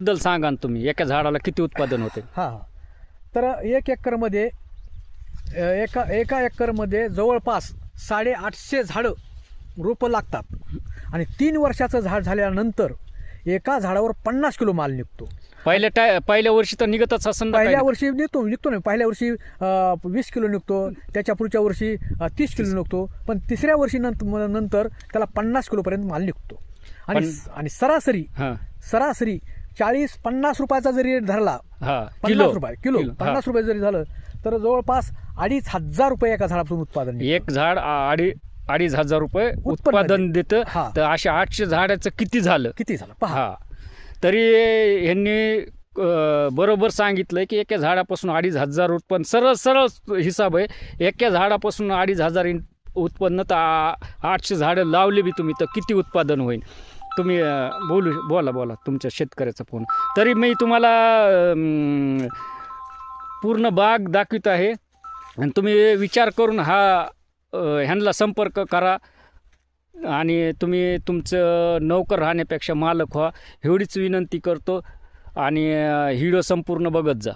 बद्दल सांगा ना तुम्ही. एका झाडाला किती उत्पादन होते? हां. तर एक एकरमध्ये एका एका एकरमध्ये जवळपास साडेआठशे झाडं रोपं लागतात. आणि तीन वर्षाचं झाड झाल्यानंतर एका झाडावर पन्नास किलो माल निघतो. पहिल्या टाय पहिल्या वर्षी तर निघतच असं पहिल्या? वर्षी निघतो निघतो नाही. पहिल्या वर्षी वीस किलो निघतो त्याच्या पुढच्या वर्षी तीस किलो निघतो. पण तिसऱ्या वर्षी नंतर नंतर त्याला पन्नास किलोपर्यंत माल निघतो. आणि आणि सरासरी सरासरी चाळीस पन्नास रुपयाचा जरी धरला हा पन्नास रुपये किलो. पन्नास रुपये जरी झालं तर जवळपास अडीच हजार रुपये एका झाडापासून उत्पादन. एक झाड अडी अडीच हजार रुपये उत्पादन देतं. तर अशा आठशे झाडाचं किती झालं? किती झालं? पहा. हा. तरी ह्यांनी अं, बरोबर सांगितलंय की एका झाडापासून अडीच हजार उत्पन्न सरळ सरळ हिसाब आहे. एका झाडापासून अडीच हजार उत्पन्न तर आठशे झाडं लावली बी तुम्ही तर किती उत्पादन होईल? तुम्ही बोलू बोला बोला तुमच्या शेतकऱ्याचा फोन. तरी मी तुम्हाला पूर्ण बाग दाखवित आहे. आणि तुम्ही विचार करून हा ह्यांना संपर्क करा. आणि तुम्ही तुमचं नौकर राहण्यापेक्षा मालक व्हा. एवढीच विनंती करतो. आणि हिडो संपूर्ण बघत जा.